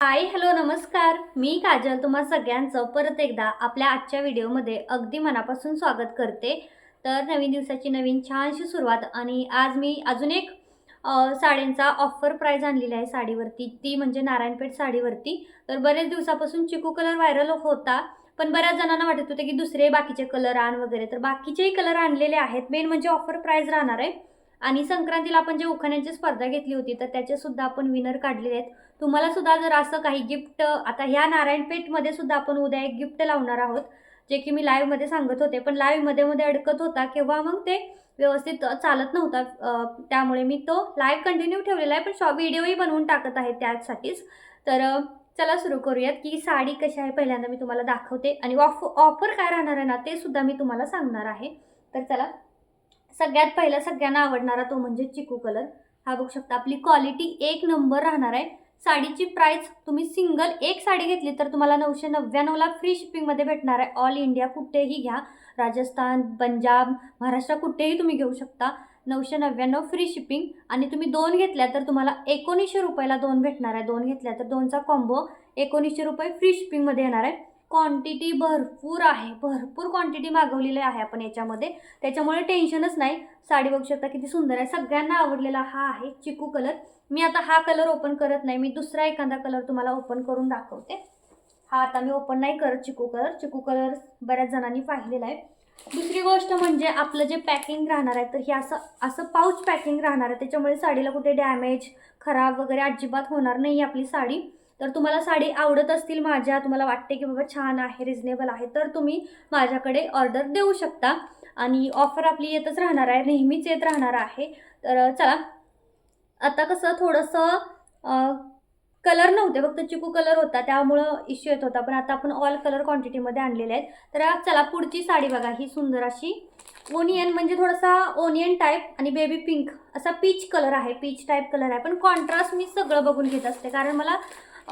Hi hello नमस्कार. मी काजल तुम्हा सगळ्यांचं परत एकदा आपल्या आजच्या व्हिडिओमध्ये अगदी मनापासून स्वागत करते. तर नवीन दिवसाची नवीन छानशी सुरुवात आणि आज मी अजून एक साड्यांचा ऑफर प्राईज आणलेली आहे साडीवरती. ती म्हणजे नारायणपेठ साडीवरती. तर बरेच दिवसापासून चिकू कलर व्हायरल होता पण बऱ्याच जणांना वाटत होते की दुसरे बाकीचे कलर आण वगैरे. तर बाकीचेही कलर आणलेले आहेत. मेन म्हणजे ऑफर प्राईज राहणार आहे. आणि संक्रांतीला आपण जे उखाण्याची स्पर्धा घेतली होती तर त्याचे सुद्धा आपण विनर काढलेले आहेत. तुम्हाला सुद्धा जर असं काही गिफ्ट आता ह्या नारायणपेठमध्ये सुद्धा आपण उद्या एक गिफ्ट लावणार आहोत जे की मी लाईव्हमध्ये सांगत होते. पण लाईव्हमध्ये मध्ये अडकत होता किंवा मग ते व्यवस्थित चालत नव्हता. त्यामुळे मी तो लाईव्ह कंटिन्यू ठेवलेला आहे. पण शॉ व्हिडिओही बनवून टाकत आहे त्यासाठीच. तर चला सुरू करूयात की साडी कशी आहे पहिल्यांदा मी तुम्हाला दाखवते. आणि ऑफ ऑफर काय राहणार आहे ना ते सुद्धा मी तुम्हाला सांगणार आहे. तर चला सगळ्यात पहिला सगळ्यांना आवडणारा तो म्हणजे चिकू कलर हा बघू शकता आपली क्वालिटी एक नंबर राहणार आहे. साडीची प्राईस तुम्ही सिंगल एक साडी घेतली तर तुम्हाला नऊशे नव्याण्णवला फ्री शिपिंगमध्ये भेटणार आहे. ऑल इंडिया कुठेही घ्या. राजस्थान पंजाब महाराष्ट्र कुठेही तुम्ही घेऊ शकता. नऊशे नव्याण्णव फ्री शिपिंग आणि तुम्ही दोन घेतल्या तर तुम्हाला एकोणीसशे रुपयाला दोन भेटणार आहे. दोन घेतल्या तर दोनचा कॉम्बो एकोणीसशे रुपये फ्री शिपिंगमध्ये येणार आहे. क्वांटिटी भरपूर आहे. भरपूर क्वांटिटी मागवलेली आहे आपण याच्यामध्ये. त्याच्यामुळे टेन्शनच नाही. साडी बघू शकता किती सुंदर आहे. सगळ्यांना आवडलेला हा आहे चिकू कलर मी आता हा कलर ओपन करत नाही. मी दुसरा एखादा कलर तुम्हाला ओपन करून दाखवते. हा आता मी ओपन नाही करत चिकू कलर चिकू कलर बऱ्याच जणांनी पाहिलेला आहे. दुसरी गोष्ट म्हणजे आपलं जे पॅकिंग राहणार आहे तर हे असं असं पाऊच पॅकिंग राहणार आहे. त्याच्यामुळे साडीला कुठे डॅमेज खराब वगैरे अजिबात होणार नाही आपली साडी. तर तुम्हाला साडी आवडत असतील माझ्या तुम्हाला वाटते की बाबा छान आहे रिझनेबल आहे तर तुम्ही माझ्याकडे ऑर्डर देऊ शकता. आणि ऑफर आपली येतच राहणार आहे नेहमीच येत राहणार आहे. तर चला. आता कसं थोडंसं कलर नव्हते फक्त चिकू कलर होता त्यामुळं इश्यू येत होता. पण आता आपण ऑल कलर क्वांटिटीमध्ये आणलेले आहेत. तर चला पुढची साडी बघा ही सुंदर अशी. ओनियन म्हणजे थोडासा ओनियन टाईप आणि बेबी पिंक असा पीच कलर आहे. पीच टाईप कलर आहे. पण कॉन्ट्रास्ट मी सगळं बघून घेत असते. कारण मला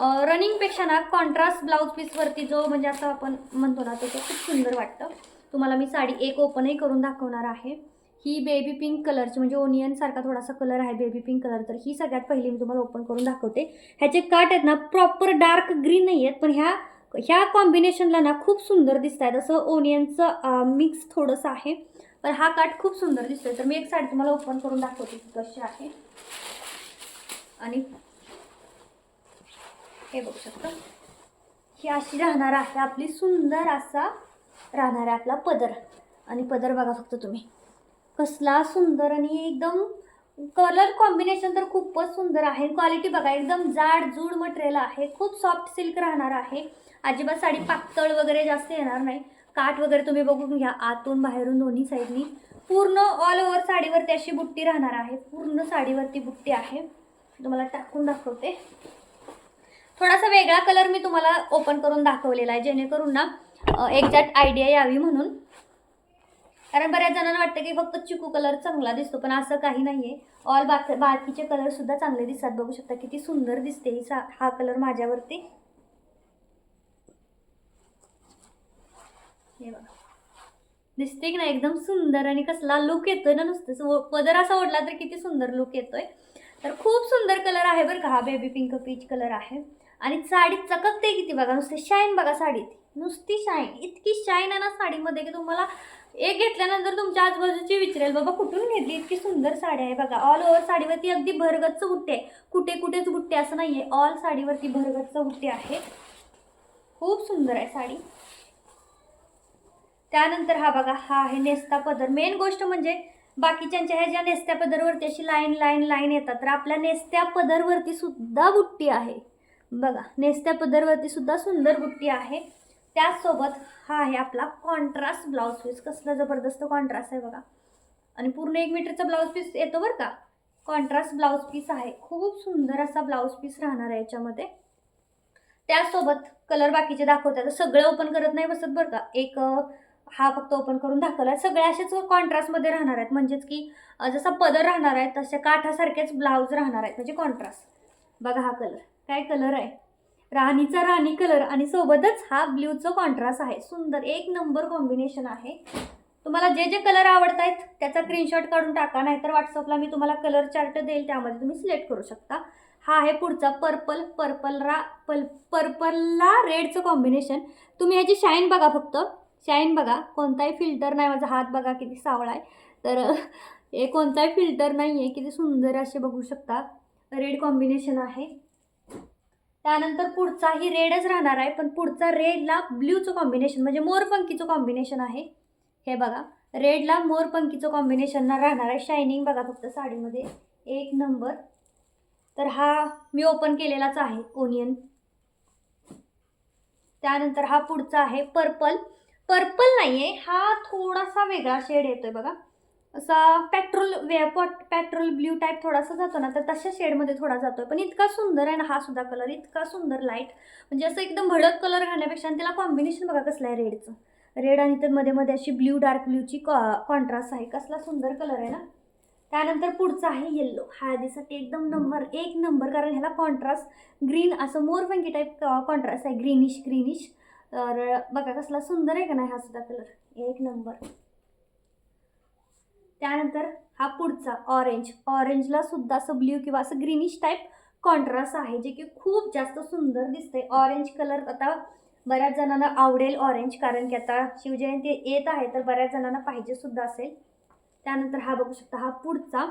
रनिंगपेक्षा ना कॉन्ट्रास्ट ब्लाऊज पीसवरती जो म्हणजे असं आपण म्हणतो ना तो खूप सुंदर वाटतं. तुम्हाला मी साडी एक ओपनही करून दाखवणार आहे. ही बेबी पिंक कलरची म्हणजे ओनियन सारखा थोडासा कलर आहे बेबी पिंक कलर तर ही सगळ्यात पहिली मी तुम्हाला ओपन करून दाखवते. ह्याचे काट आहेत ना प्रॉपर डार्क ग्रीन नाही आहेत पण ह्या ह्या कॉम्बिनेशनला ना खूप सुंदर दिसत आहेत असं ओनियनचं मिक्स थोडंसं आहे. पण हा काट खूप सुंदर दिसतोय. तर मी एक साडी तुम्हाला ओपन करून दाखवते कशी आहे. आणि हे बघू शकता. ही अशी राहणार आहे आपली सुंदर असा राहणार आहे आपला पदर. आणि पदर बघा फक्त तुम्ही. कसला सुंदर आणि एकदम कलर कॉम्बिनेशन तर खूपच सुंदर आहे. क्वालिटी बघा एकदम जाड जूड मटेरियल आहे. खूप सॉफ्ट सिल्क राहणार आहे. अजिबात साडी पातळ वगैरे जास्त येणार नाही. काठ वगैरे तुम्ही बघून घ्या आतून बाहेरून दोन्ही साईडनी पूर्ण ऑल ओव्हर साडीवरती अशी बुट्टी राहणार आहे. पूर्ण साडीवरती बुट्टी आहे. तुम्हाला टाकून दाखवते. थोडासा वेगळा कलर मी तुम्हाला ओपन करून दाखवलेला आहे जेणेकरून ना एक्झॅक्ट आयडिया यावी म्हणून. कारण बऱ्याच जणांना वाटतं की फक्त चिकू कलर चांगला दिसतो पण असं काही नाही आहे ऑल बाकी बाकीचे कलरसुद्धा चांगले दिसतात. बघू शकता किती सुंदर दिसते ही सा हा कलर माझ्यावरती. हे बघा. दिसते की ना एकदम सुंदर आणि कसला लुक येतोय ना नुसतं. पदर असा ओढला तर किती सुंदर लुक येतोय. तर खूप सुंदर कलर आहे बरं का. हा बेबी पिंक पीच कलर आहे. आणि साडी चककते किती बघा नुसते शाईन बघा साडीत. नुसती शाईन इतकी शाईन आहे ना साडीमध्ये की तुम्हाला एक घेतल्यानंतर तुमच्या आजूबाजूची विचारेल बाबा कुठून घेतली इतकी सुंदर साडी आहे बघा. ऑल ओव्हर साडीवरती अगदी भरगच्च बुट्टे आहे. कुठे कुठेच बुट्टे असं नाही आहे ऑल साडीवरती भरगच्च बुट्टे आहे. खूप सुंदर आहे साडी. त्यानंतर हा बघा हा आहे नेस्ता पदर. मेन गोष्ट म्हणजे बाकीच्यांच्या ह्या ज्या नेस्त्या पदरवरती अशी लाईन लाईन लाईन येतात तर आपल्या नेस्त्या पदरवरती सुद्धा बुट्टी आहे. बघा नेस्त्या पदरवरती सुद्धा सुंदर बुट्टी आहे. त्याचसोबत हा आहे आपला कॉन्ट्रास्ट ब्लाऊज पीस कसला जबरदस्त कॉन्ट्रास्ट आहे बघा. आणि पूर्ण एक मीटरचा ब्लाऊज पीस येतो बरं का? कॉन्ट्रास्ट ब्लाऊज पीस आहे. खूप सुंदर असा ब्लाऊज पीस राहणार आहे याच्यामध्ये. त्याचसोबत कलर बाकीचे दाखवतात सगळं ओपन करत नाही बसत बरं का? एक हा फक्त ओपन करून दाखवला सगळ्या असेच कॉन्ट्रास्टमध्ये राहणार आहेत. म्हणजेच की जसा पदर राहणार आहे तशा काठासारखेच ब्लाऊज राहणार आहेत. म्हणजे कॉन्ट्रास्ट बघा हा कलर काय कलर आहे? राणीचा राणी कलर आणि सोबतच हा ब्ल्यूचं कॉन्ट्रास्ट आहे. सुंदर एक नंबर कॉम्बिनेशन आहे. तुम्हाला जे जे कलर आवडत आहेत त्याचा स्क्रीनशॉट काढून टाका नाहीतर व्हॉट्सअपला मी तुम्हाला कलर चार्ट देईल त्यामध्ये तुम्ही सिलेक्ट करू शकता. हा आहे पुढचा पर्पल पर्पल रा पल पर्पलला रेडचं कॉम्बिनेशन तुम्ही ह्याची शाईन बघा फक्त. शाईन बघा कोणताही फिल्टर नाही माझा हात बघा किती सावळा आहे. तर हे कोणताही फिल्टर नाही आहे किती सुंदर असे बघू शकता. रेड कॉम्बिनेशन आहे. त्यानंतर पुढचाही रेडच राहणार आहे पण पुढचा रेडला ब्ल्यूचं कॉम्बिनेशन म्हणजे मोरपंखीचं कॉम्बिनेशन आहे. हे बघा रेडला मोरपंखीचं कॉम्बिनेशन राहणार आहे. शायनिंग बघा फक्त साडीमध्ये एक नंबर तर हा मी ओपन केलेलाच आहे ओनियन त्यानंतर हा पुढचा आहे पर्पल पर्पल नाही आहे हा थोडासा वेगळा शेड येतोय बघा. असा petrol way pot petrol blue type थोडासा जातो ना तर तशा शेडमध्ये थोडा जातोय. पण इतका सुंदर आहे ना हा सुद्धा कलर इतका सुंदर लाइट म्हणजे असं एकदम भडक कलर घालण्यापेक्षा आणि त्याला कॉम्बिनेशन बघा कसलं आहे रेडचं रेड आणि तर मध्ये मध्ये अशी ब्ल्यू डार्क ब्ल्यूची कॉ कॉन्ट्रास्ट आहे. कसला सुंदर कलर आहे ना. त्यानंतर पुढचा आहे येल्लो हळदीसाठी एकदम नंबर एक नंबर कारण ह्याला कॉन्ट्रास्ट ग्रीन असं मोरपंकी टाईप कॉन्ट्रास्ट आहे. ग्रीनिश ग्रीनिश तर बघा कसला सुंदर आहे का नाही हा सुद्धा कलर एक नंबर त्यानंतर हा पुढचा ऑरेंज ऑरेंजला सुद्धा असं ब्ल्यू किंवा असं ग्रीनिश टाईप कॉन्ट्रास्ट आहे जे की खूप जास्त सुंदर दिसते ऑरेंज कलर आता बऱ्याच जणांना आवडेल ऑरेंज कारण की आता शिवजयंती येत आहे तर बऱ्याच जणांना पाहिजे सुद्धा असेल. त्यानंतर हा बघू शकता हा पुढचा.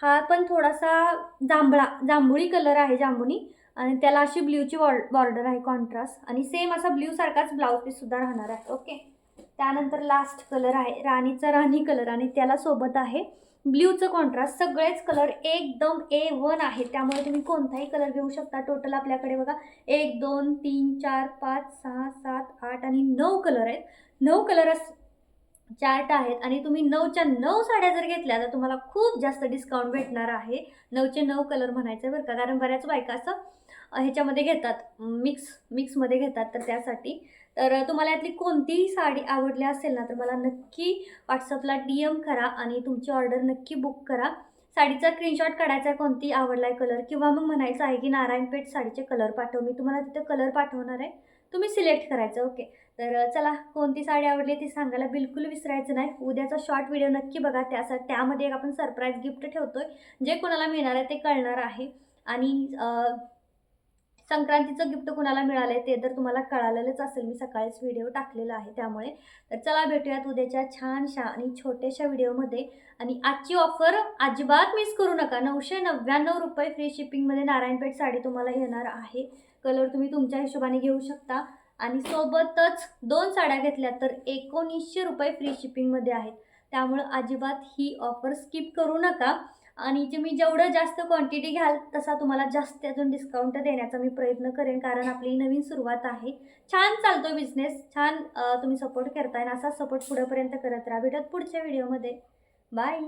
हा पण थोडासा जांभळा जांभुळी कलर आहे जांभुणी आणि त्याला अशी ब्ल्यूची बॉर्डर आहे कॉन्ट्रास्ट आणि सेम असा ब्ल्यू सारखाच ब्लाऊज पीससुद्धा राहणार आहे ओके त्यानंतर लास्ट कलर आहे राणीचा राणी कलर आणि त्याला सोबत आहे ब्ल्यूचं कॉन्ट्रास्ट सगळेच कलर एकदम ए वन आहे. त्यामुळे तुम्ही कोणताही कलर घेऊ शकता. टोटल आपल्याकडे बघा एक दोन तीन चार पाच सहा सात आठ आणि नऊ कलर आहेत. नऊ कलर चार्ट आहेत आणि तुम्ही नऊच्या नऊ साड्या जर घेतल्या तर तुम्हाला खूप जास्त डिस्काउंट भेटणार आहे. नऊचे नऊ कलर म्हणायचं बरं का. कारण बऱ्याच बायका असं ह्याच्यामध्ये घेतात मिक्स मिक्समध्ये घेतात तर त्यासाठी. तर तुम्हाला यातली कोणतीही साडी आवडली असेल ना तर मला नक्की व्हॉट्सअपला डी एम करा आणि तुमची ऑर्डर नक्की बुक करा. साडीचा स्क्रीनशॉट काढायचा आहे कोणती आवडला आहे कलर किंवा मग म्हणायचं आहे की नारायणपेठ साडीचे कलर पाठव. मी तुम्हाला तिथं कलर पाठवणार आहे. तुम्ही सिलेक्ट करायचं ओके तर चला कोणती साडी आवडली ती सांगायला बिलकुल विसरायचं नाही. उद्याचा शॉर्ट व्हिडिओ नक्की बघा. त्यासाठी त्यामध्ये एक आपण सरप्राईज गिफ्ट ठेवतो आहे जे कोणाला मिळणार आहे ते कळणार आहे. आणि संक्रांतीचं गिफ्ट कुणाला मिळालं आहे ते तर तुम्हाला कळालेलंच असेल. मी सकाळीच व्हिडिओ टाकलेला आहे त्यामुळे. तर चला भेटूयात उद्याच्या छानशा आणि छोट्याशा व्हिडिओमध्ये आणि आजची ऑफर अजिबात मिस करू नका. नऊशे नव्याण्णव रुपये फ्री शिपिंगमध्ये नारायणपेठ साडी तुम्हाला येणार आहे. कलर तुम्ही तुमच्या हिशोबाने घेऊ शकता. आणि सोबतच दोन साड्या घेतल्या तर एकोणीसशे रुपये फ्री शिपिंगमध्ये आहेत. त्यामुळं अजिबात ही ऑफर स्किप करू नका. आणि तुम्ही जेवढं जास्त क्वांटिटी घ्याल तसा तुम्हाला जास्त अजून डिस्काउंट देण्याचा मी प्रयत्न करेन कारण आपली नवीन सुरुवात आहे. छान चालतो बिझनेस छान तुम्ही सपोर्ट करताय आणि असा सपोर्ट पुढंपर्यंत करत राहा. भेटत पुढच्या व्हिडिओमध्ये बाय